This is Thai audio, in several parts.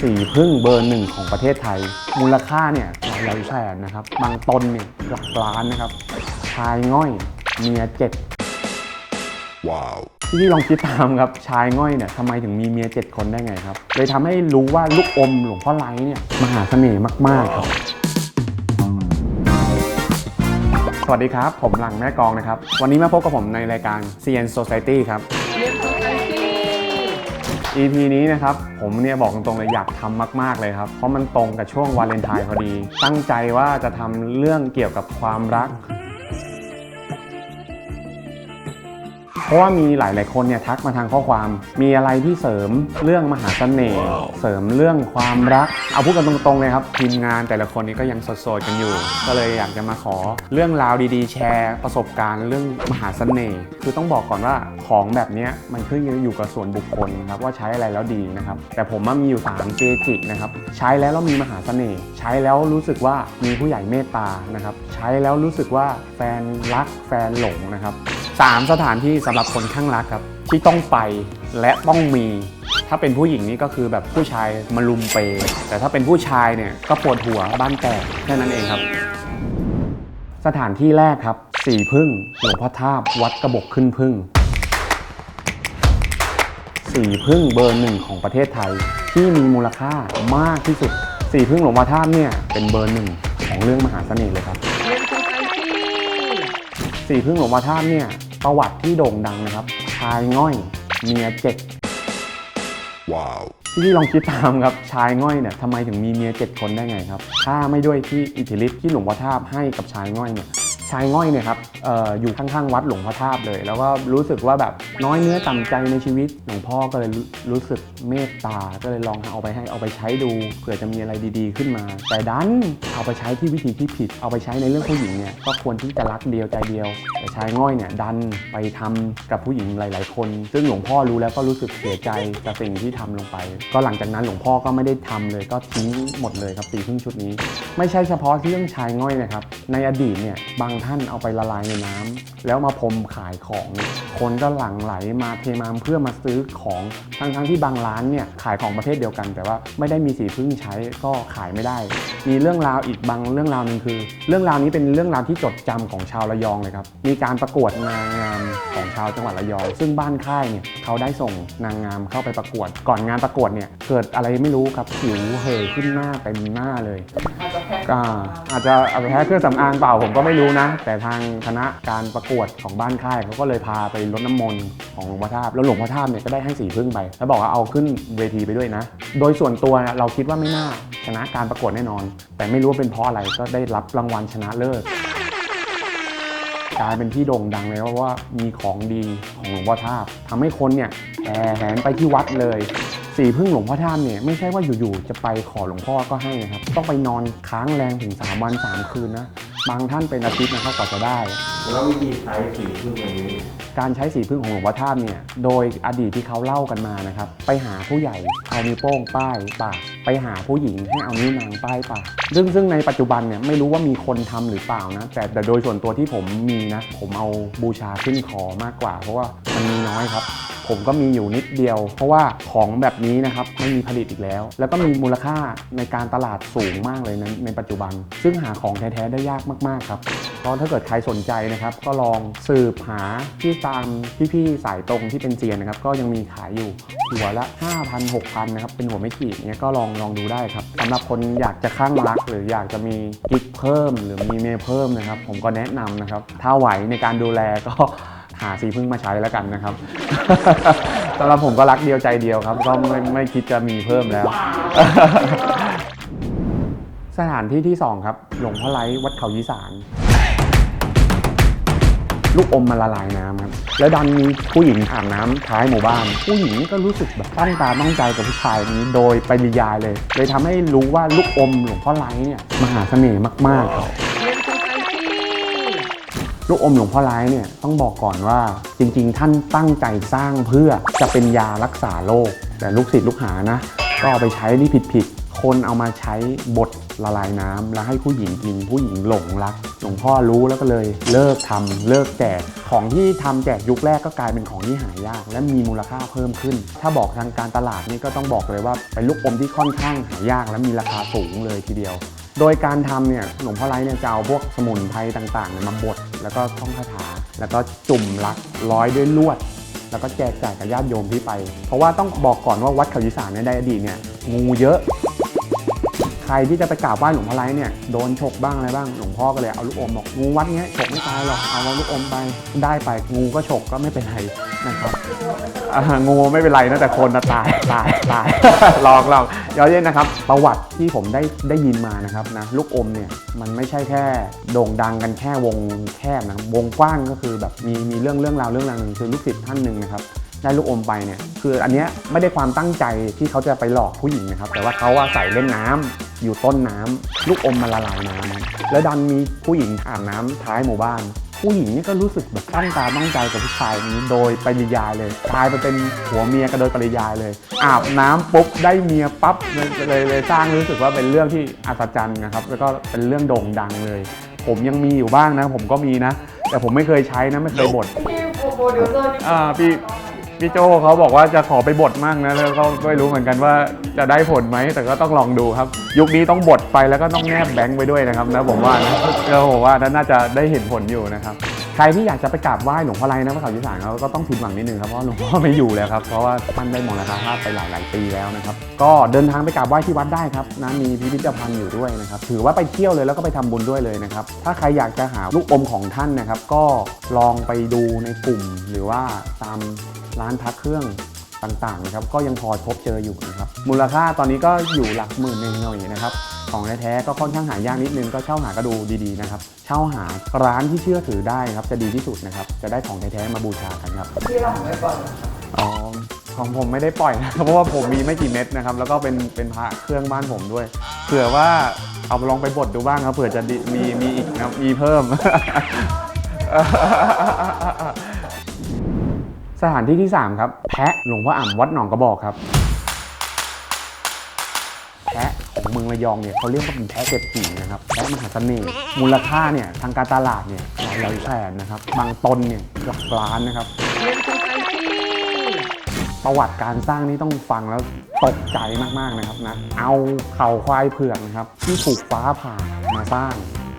สีพึ่งเบอร์หนึ่งของประเทศไทย มูลค่าเนี่ยหลายหลายแสนนะครับ บางตนเนี่ยหลักล้านนะครับชายง่อยเมียเจ็ด Wow. พี่พี่ลองคิดตามครับชายง่อยเนี่ยทำไมถึงมีเมียเจ็ดคนได้ไงครับ เลยทำให้รู้ว่าลูกอมหลวงพ่อไล้เนี่ยมหาเสน่ห์มาก ๆ ครับ สวัสดีครับ ผมหลังแม่กองนะครับ วันนี้มาพบกับผมในรายการ CN Society ครับ EP นี้นะครับผมเนี่ยบอกตรงๆเลยอยากทำมาก ๆเลยครับ เพราะมันตรงกับช่วงวาเลนไทน์พอดี ตั้งใจว่าจะทำเรื่องเกี่ยวกับความรัก เพราะว่ามีหลาย ๆ คนเนี่ยทักมาทางข้อความ มีอะไรที่เสริมเรื่องมหาเสน่ห์เสริมเรื่องความรัก เอาพูดกันตรง ๆ เลยครับ ทีมงานแต่ละคนนี้ก็ยังโสดๆกันอยู่ ก็เลยอยากจะมาขอเรื่องราวดีๆ แชร์ประสบการณ์เรื่องมหาเสน่ห์คือต้องบอกก่อนว่าของแบบเนี้ยมันขึ้นอยู่กับส่วนบุคคลนะครับว่าใช้อะไรแล้วดีนะครับแต่ผมว่ามีอยู่3เจจินะครับใช้แล้วเรามีมหาเสน่ห์ใช้แล้วรู้สึกว่ามีผู้ใหญ่เมตตานะครับใช้แล้วรู้สึกว่าแฟนรักแฟนหลงนะครับสามสถานที่สำหรับคนข้างรักครับ ที่ต้องไปและต้องมี ถ้าเป็นผู้หญิงนี่ก็คือแบบผู้ชายมาลุมเปย์แต่ถ้าเป็นผู้ชายเนี่ยก็ปวดหัวบ้านแตกแค่นั้นเองครับ สถานที่แรกครับสีพึ่งหลวงพ่อทาบวัดกระบอกขึ้นพึ่งสีพึ่งเบอร์หนึ่งของประเทศไทย ที่มีมูลค่ามากที่สุด สีพึ่งหลวงพ่อทาบเนี่ยเป็นเบอร์หนึ่งของเรื่องมหาเสน่ห์เลยครับ สีพึ่งหลวงพ่อทาบเนี่ย ประวัติที่โด่งดังนะครับ ชายง่อยเมียเจ็ด Wow. พี่พี่ลองคิดตามครับชายง่อยเนี่ยทำไมถึงมีเมียเจ็ดคนได้ไงครับ ถ้าไม่ด้วยที่อิทธิฤทธิ์ที่หลวงพ่อทาบให้กับชายง่อยเนี่ย ชายง่อยเนี่ยครับอออยู่ข้างๆวัดหลวงพ่อทาบเลย แล้วก็รู้สึกว่าแบบน้อยเนื้อต่ำใจในชีวิตหลวงพ่อก็เลยรู้สึกเมตตา ก็เลยลองเอาไปให้เอาไปใช้ดูเผื่อจะมีอะไรดีๆ ขึ้นมา แต่ดันเอาไปใช้ที่วิธีที่ผิด เอาไปใช้ในเรื่องผู้หญิงเนี่ยก็ควรที่จะรักเดียวใจเดียว แต่ชายง่อยเนี่ยดันไปทำกับผู้หญิงหลาย ๆ คน ซึ่งหลวงพ่อรู้แล้วก็รู้สึกเสียใจกับสิ่งที่ทำลงไป ก็หลังจากนั้นหลวงพ่อก็ไม่ได้ทำเลย ก็ทิ้งหมดเลยครับสีพึ่งชุดนี้ ไม่ใช่เฉพาะเรื่องชายง่อยนะครับในอดีตเนี่ยบางท่านเอาไปละลายในน้ำแล้วมาพรมขายของ คนก็หลั่งไหลมาเทมาเพื่อมาซื้อของทั้งๆที่บางร้านเนี่ยขายของประเภทเดียวกัน แต่ว่าไม่ได้มีสีพึ่งใช้ก็ขายไม่ได้ มีเรื่องราวอีกบางเรื่องราวหนึ่งคือ เรื่องราวนี้เป็นเรื่องราวที่จดจำของชาวระยองเลยครับมีการประกวดนางงามของชาวจังหวัดระยอง ซึ่งบ้านค่ายเนี่ยเขาได้ส่งนางงามเข้าไปประกวด ก่อนงานประกวดเนี่ยเกิดอะไรไม่รู้ครับผิวเห่อขึ้นหน้าเต็มหน้าเลยก็ อาจจะเอาไปแพ้เครื่องสำอางเปล่าผมก็ไม่รู้นะ แต่ทางคณะการประกวดของบ้านค่ายเขาก็เลยพาไปรดน้ำมนต์ของหลวงพ่อทาบแล้วหลวงพ่อทาบเนี่ยก็ได้ให้สีพึ่งไป แล้วบอกว่าเอาขึ้นเวทีไปด้วยนะ โดยส่วนตัวเราคิดว่าไม่น่าชนะการประกวดแน่นอน แต่ไม่รู้ว่าเป็นเพราะอะไรก็ได้รับรางวัลชนะเลิศกลายเป็นที่โด่งดังเลยเพราะว่ามีของดีของหลวงพ่อทาบทำให้คนเนี่ยแห่แหนไปที่วัดเลย สีพึ่งหลวงพ่อท่าบเนี่ยไม่ใช่ว่าอยู่ๆจะไปขอหลวงพ่อก็ให้นะครับ ต้องไปนอนค้างแรงถึง 3 วัน 3 คืนนะ บางท่านเป็นอาทิตย์นะครับกว่าจะได้ แล้ววิธีใช้สีพึ่งอันนี้ การใช้สีพึ่งของหลวงพ่อท่าบเนี่ยโดยอดีตที่เขาเล่ากันมานะครับ ไปหาผู้ใหญ่เอานิ้วโป้งป้ายปากไปหาผู้หญิงให้เอานิ้วนางป้ายปากซึ่งซึ่งในปัจจุบันเนี่ยไม่รู้ว่ามีคนทำหรือเปล่านะแต่แต่โดยส่วนตัวที่ผมมีนะผมเอาบูชาขึ้นคอมากกว่า เพราะว่ามันมีน้อยครับ ผมก็มีอยู่นิดเดียว เพราะว่าของแบบนี้นะครับไม่มีผลิตอีกแล้ว แล้วก็มีมูลค่าในการตลาดสูงมากเลยในในปัจจุบัน ซึ่งหาของแท้ๆได้ยากมากๆครับเพราะถ้าเกิดใครสนใจนะครับ ก็ลองสืบหาที่ตามพี่ๆสายตรงที่เป็นเซียนนะครับ ก็ยังมีขายอยู่หัวละ 5,000 6,000นะครับเป็นหัวไม่ขีดเนี้ยก็ลองลองดูได้ครับสำหรับคนอยากจะข้างรัก หรืออยากจะมีกิ๊กเพิ่ม หรือมีเมย์เพิ่มนะครับ ผมก็แนะนำนะครับ ถ้าไหวในการดูแลก็ หาสีพึ่งมาใช้แล้วกันนะครับ สำหรับผมก็รักเดียวใจเดียวครับ ก็ไม่ไม่คิดจะมีเพิ่มแล้ว สถานที่ที่ 2 ครับ หลวงพ่อไล้วัดเขายีสารลูกอมมันละลายน้ำครับ แล้วดันมีผู้หญิงอาบน้ำท้ายหมู่บ้าน ผู้หญิงก็รู้สึกแบบตั้งตาตั้งใจกับผู้ชายนนี้โดยปริยายเลย เลยทำให้รู้ว่าลูกอมหลวงพ่อไล้เนี่ยมหาเสน่ห์มากๆครับ ลูกอมหลวงพ่อร้ายเนี่ยต้องบอกก่อนว่าจริงๆ ท่านตั้งใจสร้างเพื่อจะเป็นยารักษาโรคแต่ลูกศิษย์ลูกหานะ ก็เอาไปใช้นี่ผิดๆคนเอามาใช้บดละลายน้ำแล้วให้ผู้หญิงกินผู้หญิงหลงรักหลวงพ่อรู้แล้วก็เลยเลิกทำเลิกแจกของที่ทำแจกยุคแรกก็กลายเป็นของที่หายาก และมีมูลค่าเพิ่มขึ้น ถ้าบอกทางการตลาดนี่ก็ต้องบอกเลยว่าเป็นลูกอมที่ค่อนข้างหายาก และมีราคาสูงเลยทีเดียว โดยการทำเนี่ยหลวงพ่อไร้เนี่ยจะเอาพวกสมุนไพรต่างๆมาบด แล้วก็ท่องคาถา แล้วก็จุ่มลักร้อยด้วยลวด แล้วก็แจกจ่ายกับญาติโยมที่ไป เพราะว่าต้องบอกก่อนว่าวัดเขายิสานเนี่ยในอดีตเนี่ยงูเยอะ ใครที่จะไปกราบไหว้หลวงพ่อไร้เนี่ยโดนฉกบ้างอะไรบ้างหลวงพ่อก็เลยเอาลูกอมบอกงูวัดเนี้ยฉกไม่ตายหรอกเอาลูกอมไปได้ไปงูก็ฉกก็ไม่เป็นไร นะครับอ่างูไม่เป็นไรนะแต่คนนะตายตายตาย ลองลองย้อนเย็นนะครับ ประวัติที่ผมได้ได้ยินมานะครับนะลูกอมเนี่ยมันไม่ใช่แค่โด่งดังกันแค่วงแคบนะครับวงกว้างก็คือแบบมีมีเรื่องเรื่องราวเรื่องราวหนึ่งคือลูกศิษย์ท่านหนึ่งนะครับได้ลูกอมไปเนี่ยคืออันเนี้ยไม่ได้ความตั้งใจที่เขาจะไปหลอกผู้หญิงนะครับ แต่ว่าเขาว่าใส่เล่นน้ำอยู่ต้นน้ำลูกอมมันละลายน้ำแล้วดันมีผู้หญิงอาบน้ำท้ายหมู่บ้าน ผู้หญิงนี่ก็รู้สึกแบบตั้งตาตั้งใจกับผู้ชายคนนี้โดยปริยายเลยกลายไปเป็นผัวเมียกันโดยปริยายเลย อาบน้ำปุ๊บได้เมียปั๊บเลยเลยเลยสร้างรู้สึกว่าเป็นเรื่องที่อัศจรรย์นะครับ แล้วก็เป็นเรื่องโด่งดังเลย ผมยังมีอยู่บ้างนะ ผมก็มีนะ แต่ผมไม่เคยใช้นะไม่เคยบด พี่โปรดิวเซอร์นี่อ่าพี่ พี่โจเขาบอกว่าจะขอไปบดมากนะแล้วก็ไม่รู้เหมือนกันว่าจะได้ผลไหมแต่ก็ต้องลองดูครับ ยุคนี้ต้องบดไปแล้วก็ต้องแนบแบงค์ไปด้วยนะครับนะผมว่านะแล้วผมว่าน่าจะได้เห็นผลอยู่นะครับ ใครที่อยากจะไปกราบไหว้หลวงพ่อไรนะพระเขายิสานเขาก็ต้องผิดหวังนิดนึงครับเพราะหลวงพ่อไม่อยู่แล้วครับเพราะว่าท่านได้มรณภาพไปหลายหลายปีแล้วนะครับก็เดินทางไปกราบไหว้ที่วัดได้ครับนะมีพิพิธภัณฑ์อยู่ด้วยนะครับถือว่าไปเที่ยวเลยแล้วก็ไปทำบุญด้วยเลยนะครับถ้าใครอยากจะหาลูกอมของท่านนะครับก็ลองไปดูในกลุ่ม หรือว่าตามร้านพักเครื่องต่างๆนะครับก็ยังพอพบเจออยู่นะครับมูลค่าตอนนี้ก็อยู่หลักหมื่นหน่อยๆนะครับ ของแท้ๆก็ค่อนข้างหายากนิดนึงก็เช่าหาก็ดูดีๆนะครับ เช่าหาร้านที่เชื่อถือได้ครับจะดีที่สุดนะครับ จะได้ของแท้ๆมาบูชากันครับที่เราไม่ก่อนอ๋อของผมไม่ได้ปล่อยนะครับเพราะว่าผมมีไม่กี่เม็ดนะครับ แล้วก็เป็นเป็นพระเครื่องบ้านผมด้วยเผื่อว่าเอาลองไปบดดูบ้างครับเผื่อจะดีมีมีอีกนะครับมีเพิ่ม สถานที่ที่ 3 ครับ แพะหลวงพ่ออ่ำวัดหนองกระบอกครับ แพะ ของเมืองระยองเนี่ยเขาเรียกว่าเป็นแพะเศรษฐีนะครับแพะมหาเสน่ห์มูลค่าเนี่ยทางการตลาดเนี่ยหลายร้อยแสนนะครับบางตนเนี่ยหลักล้านนะครับประวัติการสร้างนี่ต้องฟังแล้วตกใจมากๆนะครับนะเอาเข่าควายเผือกนะครับที่ถูกฟ้าผ่ามาสร้าง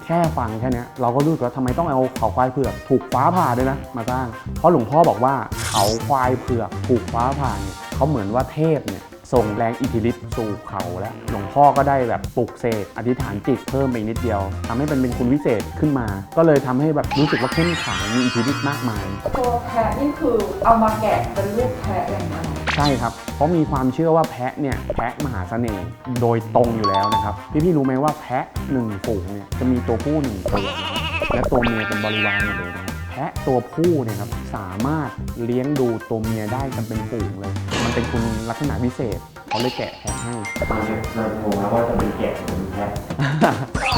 แค่ฟังแค่นี้เราก็รู้สึกว่าทำไมต้องเอาเขาควายเผือกถูกฟ้าผ่าด้วยนะมาสร้าง เพราะหลวงพ่อบอกว่าเขาควายเผือกถูกฟ้าผ่าเนี่ยเขาเหมือนว่าเทพเนี่ย ส่งแรงอิทธิฤทธิ์สู่เขาแล้ว หลวงพ่อก็ได้แบบปลุกเสกอธิษฐานจิตเพิ่มไปอีกนิดเดียวทำให้มันเป็นคุณวิเศษขึ้นมา ก็เลยทำให้แบบรู้สึกว่าเข้มขลังมีอิทธิฤทธิ์มากมายตัวแพะนี่คือเอามาแกะเป็นรูปแพะอย่างนั้นใช่ครับ เพราะมีความเชื่อว่าแพะเนี่ยแพะมหาเสน่ห์โดยตรงอยู่แล้วนะครับ พี่พี่ๆรู้ไหมว่าแพะหนึ่งฝูงเนี่ยจะมีตัวผู้หนึ่งตัวนะครับและตัวเมียเป็นบริวารหมดเลยนะครับแพะตัวผู้เนี่ยครับสามารถเลี้ยงดูตัวเมียได้กันเป็นฝูงเลย มันเป็นคุณลักษณะพิเศษเขาเลยแกะแพะให้ตอนนี้เราโทรมาว่าจะเป็นแกะหรือเป็นแพะ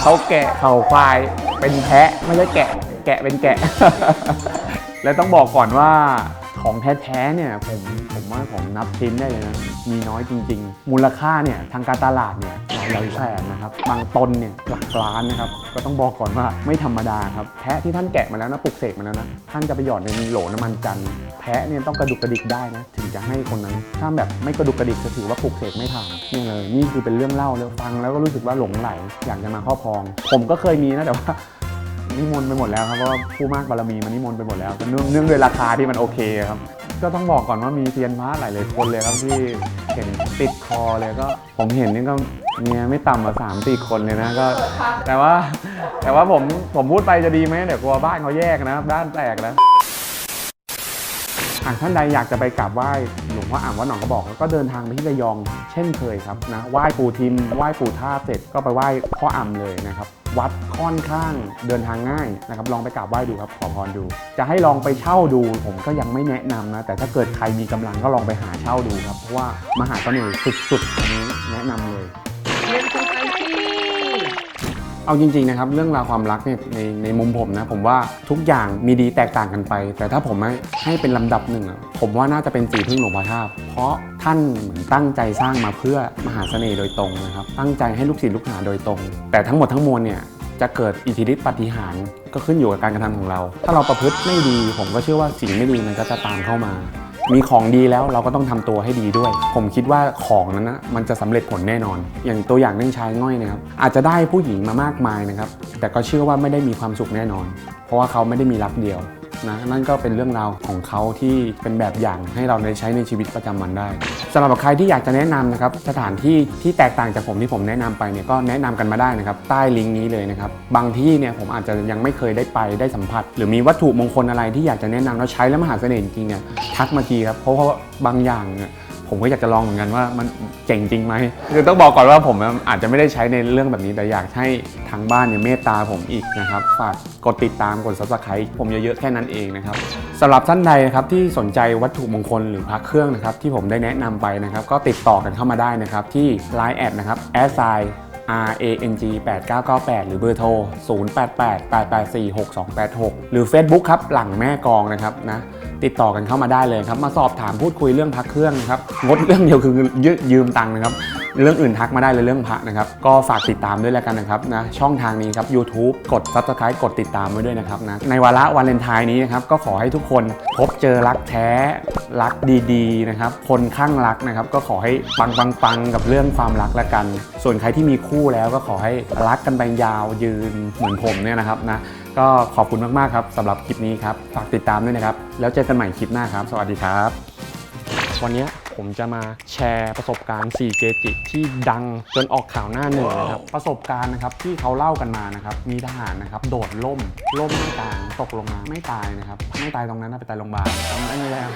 เขาแกะเข่าควายเป็นแพะไม่ใช่แกะ แกะเป็นแกะ และต้องบอกก่อนว่า ของแท้ๆเนี่ยผมผมว่าของนับชิ้นได้เลยนะมีน้อยจริง ๆ มูลค่าเนี่ยทางการตลาดเนี่ยหลายแสนนะครับบางตนเนี่ยหลักล้านนะครับก็ต้องบอกก่อนว่าไม่ธรรมดาครับแพะที่ท่านแกะมาแล้วนะปลุกเสกมาแล้วนะท่านจะไปหยอดในโหลน้ำมันจันทร์แพะเนี่ยต้องกระดุกกระดิกได้นะถึงจะให้คนนั้นถ้าแบบไม่กระดุกกระดิกจะถือว่าปลุกเสกไม่ผ่านนี่เลยนี่คือเป็นเรื่องเล่าเลยฟังแล้วก็รู้สึกว่าหลงไหลอยากจะมาครอบครอง ผมก็เคยมีนะแต่ว่า นิมนต์ไปหมดแล้วครับเพราะว่าผู้มากบารมีมันนิมนต์ไปหมดแล้วเนื่องเนื่องด้วยราคาที่มันโอเคครับ ก็ต้องบอกก่อนว่ามีเซียนพระหลายๆคนเลยครับที่เห็นติดคอเลยก็ผมเห็นนี่ก็เมียไม่ต่ำกว่าสามสี่คนเลยนะก็ แต่ว่าแต่ว่าผมผมพูดไปจะดีไหมเดี๋ยวกลัวบ้านเขาแยกนะครับด้านแตกแล้วหากท่านใดอยากจะไปกราบไหว้หลวงพ่ออ่างวัดหนองกระบอกก็เดินทางไปที่ระยอง เช่นเคยครับนะไหว้ปู่ทิมไหว้ปู่ท่าเสร็จก็ไปไหว้พ่ออ่ำเลยนะครับ วัดค่อนข้างเดินทางง่ายนะครับลองไปกราบไหว้ดูครับขอพรดู จะให้ลองไปเช่าดู ผมก็ยังไม่แนะนำนะ แต่ถ้าเกิดใครมีกำลังก็ลองไปหาเช่าดูครับเพราะว่ามหาเสน่ห์สุดๆอันนี้แนะนำ เอาจริงๆนะครับเรื่องราวความรักเนี่ยในในมุมผมนะผมว่าทุกอย่างมีดีแตกต่างกันไป แต่ถ้าผมให้ให้เป็นลำดับหนึ่งอะผมว่าน่าจะเป็นสีพึ่งหลวงพ่อท่าบเพราะท่านเหมือนตั้งใจสร้างมาเพื่อมหาเสน่ห์โดยตรงนะครับตั้งใจให้ลูกศิษย์ลูกหาโดยตรง แต่ทั้งหมดทั้งมวลเนี่ยจะเกิดอิทธิฤทธิปาฏิหารย์ก็ขึ้นอยู่กับการกระทำของเรา ถ้าเราประพฤติไม่ดีผมก็เชื่อว่าสิ่งไม่ดีมันก็จะตามเข้ามา มีของดีแล้วเราก็ต้องทำตัวให้ดีด้วย ผมคิดว่าของนั้นนะมันจะสำเร็จผลแน่นอน อย่างตัวอย่างเรื่องชายง่อยนะครับอาจจะได้ผู้หญิงมามากมายนะครับแต่ก็เชื่อว่าไม่ได้มีความสุขแน่นอน เพราะว่าเขาไม่ได้มีรักเดียว นะนั่นก็เป็นเรื่องราวของเขาที่เป็นแบบอย่างให้เราได้ใช้ในชีวิตประจำวันได้สำหรับใครที่อยากจะแนะนำนะครับสถานที่ที่แตกต่างจากผมที่ผมแนะนำไปเนี่ยก็แนะนำกันมาได้นะครับใต้ลิงก์นี้เลยนะครับบางที่เนี่ยผมอาจจะยังไม่เคยได้ไปได้สัมผัส หรือมีวัตถุมงคลอะไรที่อยากจะแนะนำแล้วใช้แล้วมหาเสน่ห์จริงเนี่ยทักมาทีครับเพราะว่าบางอย่างเนี่ย ผมก็อยากจะลองเหมือนกันว่ามันเจ๋งจริงไหมคือต้องบอกก่อนว่าผมอาจจะไม่ได้ใช้ในเรื่องแบบนี้แต่อยากให้ทางบ้านเนี่ยเมตตาผมอีกนะครับฝากกดติดตามกด subscribe ผมเยอะๆแค่นั้นเองนะครับสำหรับท่านใดนะครับที่สนใจวัตถุมงคลหรือพระเครื่องนะครับที่ผมได้แนะนำไปนะครับก็ติดต่อกันเข้ามาได้นะครับที่ Line แอดนะครับแอดไซ RANG 8998 หรือเบอร์โทร 088 884 6286 หรือ Facebook ครับ หลังแม่กองนะครับนะติดต่อกันเข้ามาได้เลยครับ มาสอบถามพูดคุยเรื่องพักเครื่องครับงดเรื่องเดียวคือยืมตังค์นะครับ เรื่องอื่นทักมาได้เลยเรื่องพระนะครับ ก็ฝากติดตามด้วยแล้วกันนะครับนะช่องทางนี้ครับ YouTube กด Subscribe กดติดตามไว้ด้วยนะครับนะในวาระวาเลนไทน์นี้นะครับก็ขอให้ทุกคนพบเจอรักแท้รักดีๆนะครับคนข้างรักนะครับก็ขอให้ปังปังปังกับเรื่องความรักแล้วกัน ส่วนใครที่มีคู่แล้วก็ขอให้รักกันไปยาวยืนเหมือนผมเนี่ยนะครับนะก็ขอบคุณมากๆครับสำหรับคลิปนี้ครับฝากติดตามด้วยนะครับ แล้วเจอกันใหม่คลิปหน้าครับ สวัสดีครับ วันนี้ ผมจะมาแชร์ประสบการณ์ 4 เกจิที่ดังจนออกข่าวหน้าหนึ่งนะครับ ประสบการณ์นะครับที่เขาเล่ากันมานะครับ มีทหารนะครับโดดล่ม ล่มไม่กลางตกลงมาไม่ตายนะครับ ไม่ตายตรงนั้นนะไปตายโรงพยาบาลไม่ใช่แล้ว